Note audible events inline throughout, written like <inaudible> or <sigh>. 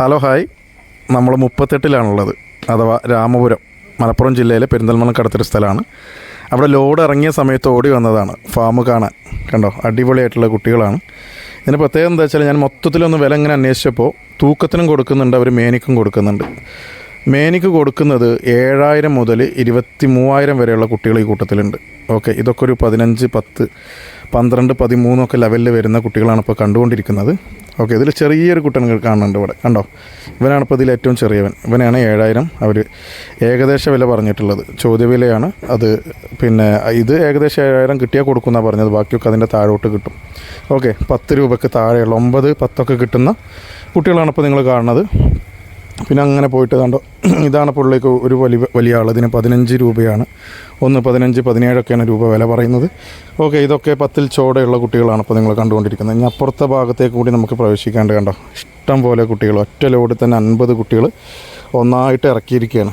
Hello hi. നമ്മൾ മുപ്പത്തെട്ടിലാണുള്ളത് അഥവാ രാമപുരം മലപ്പുറം ജില്ലയിലെ പെരിന്തൽമണ്ണക്കടുത്തൊരു സ്ഥലമാണ്. അവിടെ ലോഡ് ഇറങ്ങിയ സമയത്ത് ഓടി വന്നതാണ് ഫാം കാണാൻ. കണ്ടോ അടിപൊളിയായിട്ടുള്ള കുട്ടികളാണ്. ഇതിന് പ്രത്യേകം എന്താ വെച്ചാൽ ഞാൻ മൊത്തത്തിലൊന്ന് വില ഇങ്ങനെ അന്വേഷിച്ചപ്പോൾ തൂക്കത്തിനും കൊടുക്കുന്നുണ്ട് അവർ മേനിക്കും കൊടുക്കുന്നുണ്ട്. മേനിക്ക് കൊടുക്കുന്നത് ഏഴായിരം മുതൽ ഇരുപത്തി മൂവായിരം വരെയുള്ള കുട്ടികൾ ഈ കൂട്ടത്തിലുണ്ട്. ഓക്കെ ഇതൊക്കെ ഒരു പതിനഞ്ച് പത്ത് പന്ത്രണ്ട് പതിമൂന്നൊക്കെ ലെവലിൽ വരുന്ന കുട്ടികളാണ് ഇപ്പോൾ കണ്ടുകൊണ്ടിരിക്കുന്നത്. ഓക്കെ ഇതിൽ ചെറിയൊരു കുട്ടൻ കാണുന്നുണ്ട് ഇവിടെ. കണ്ടോ? ഇവനാണ് ഇപ്പോൾ ഇതിൽ ഏറ്റവും ചെറിയവൻ. ഇവനാണ് ഏഴായിരം അവർ ഏകദേശ വില പറഞ്ഞിട്ടുള്ളത്. ചോദ്യവിലയാണ് അത്. പിന്നെ ഇത് ഏകദേശം ഏഴായിരം കിട്ടിയാൽ കൊടുക്കുന്ന പറഞ്ഞത്. ബാക്കിയൊക്കെ അതിന്റെ താഴോട്ട് കിട്ടും. ഓക്കെ പത്ത് രൂപയ്ക്ക് താഴെയുള്ള ഒമ്പത് പത്തൊക്കെ കിട്ടുന്ന കുട്ടികളാണ് ഇപ്പോൾ നിങ്ങൾ കാണുന്നത്. പിന്നെ അങ്ങനെ പോയിട്ട് കണ്ടോ <clears throat> ഇതാണ് പുള്ളിക്ക് ഒരു വലിയ വലിയ ആൾ ഇതിന് പതിനഞ്ച് രൂപയാണ്. ഒന്ന് പതിനഞ്ച് പതിനേഴൊക്കെയാണ് രൂപ വില പറയുന്നത്. ഓക്കെ ഇതൊക്കെ പത്തിൽ ചോടെയുള്ള കുട്ടികളാണ് ഇപ്പോൾ നിങ്ങൾ കണ്ടുകൊണ്ടിരിക്കുന്നത്. ഇനി അപ്പുറത്തെ ഭാഗത്തേക്ക് കൂടി നമുക്ക് പ്രവേശിക്കാണ്ട് കണ്ടോ. ഇഷ്ടം പോലെ കുട്ടികൾ ഒറ്റ ലോഡിൽ തന്നെ അൻപത് കുട്ടികൾ ഒന്നായിട്ട് ഇറക്കിയിരിക്കുകയാണ്.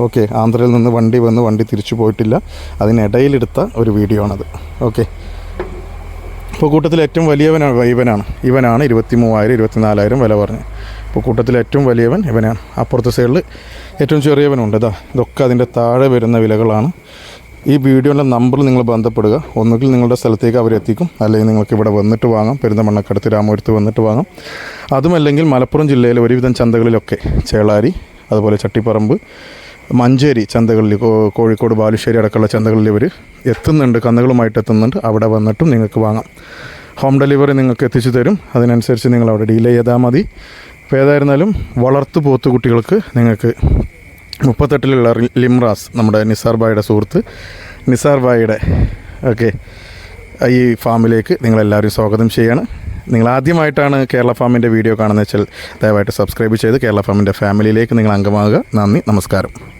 ഓക്കെ ആന്ധ്രയിൽ നിന്ന് വണ്ടി വന്ന് വണ്ടി തിരിച്ചു പോയിട്ടില്ല. അതിനിടയിലെടുത്ത ഒരു വീഡിയോ ആണത്. ഓക്കെ. ഇപ്പോൾ കൂട്ടത്തിൽ ഏറ്റവും വലിയവനാണ് ഇവനാണ്. ഇവനാണ് ഇരുപത്തി മൂവായിരം ഇരുപത്തി നാലായിരം വില പറഞ്ഞത്. ഇപ്പോൾ കൂട്ടത്തിൽ ഏറ്റവും വലിയവൻ ഇവനാണ്. അപ്പുറത്തെ സൈഡിൽ ഏറ്റവും ചെറിയവനുണ്ട്. ഇതാ ഇതൊക്കെ അതിന്റെ താഴെ വരുന്ന വിലകളാണ്. ഈ വീഡിയോയുടെ നമ്പറിൽ നിങ്ങൾ ബന്ധപ്പെടുക. ഒന്നുകിൽ നിങ്ങളുടെ സ്ഥലത്തേക്ക് അവരെത്തിക്കും അല്ലെങ്കിൽ നിങ്ങൾക്ക് ഇവിടെ വന്നിട്ട് വാങ്ങാം. പെരുന്തമണ്ണക്കടുത്ത് രാമപുരത്ത് വന്നിട്ട് വാങ്ങാം. അതുമല്ലെങ്കിൽ മലപ്പുറം ജില്ലയിലെ ഒരുവിധം ചന്തകളിലൊക്കെ ചേളാരി അതുപോലെ ചട്ടിപ്പറമ്പ് മഞ്ചേരി ചന്തകളിൽ കോഴിക്കോട് ബാലുശ്ശേരി അടക്കമുള്ള ചന്തകളിൽ ഇവർ എത്തുന്നുണ്ട്. കന്നുകളുമായിട്ട് എത്തുന്നുണ്ട്. അവിടെ വന്നിട്ടും നിങ്ങൾക്ക് വാങ്ങാം. ഹോം ഡെലിവറി നിങ്ങൾക്ക് എത്തിച്ചു തരും. അതിനനുസരിച്ച് നിങ്ങൾ അവിടെ ഡീൽ ചെയ്താൽ മതി. അപ്പോൾ ഏതായിരുന്നാലും വളർത്തു പോത്ത് കുട്ടികൾക്ക് നിങ്ങൾക്ക് മുപ്പത്തെട്ടിലുള്ള ലിംറാസ് നമ്മുടെ നിസാർ ബായുടെ സുഹൃത്ത് നിസാർ ബായുടെ ഓക്കെ ഈ ഫാമിലേക്ക് നിങ്ങളെല്ലാവരും സ്വാഗതം ചെയ്യാണ്. നിങ്ങൾ ആദ്യമായിട്ടാണ് കേരള ഫാമിന്റെ വീഡിയോ കാണുന്നത് വെച്ചാൽ ദയവായിട്ട് സബ്സ്ക്രൈബ് ചെയ്ത് കേരള ഫാമിന്റെ ഫാമിലിയിലേക്ക് നിങ്ങൾ അംഗമാകുക. നന്ദി നമസ്കാരം.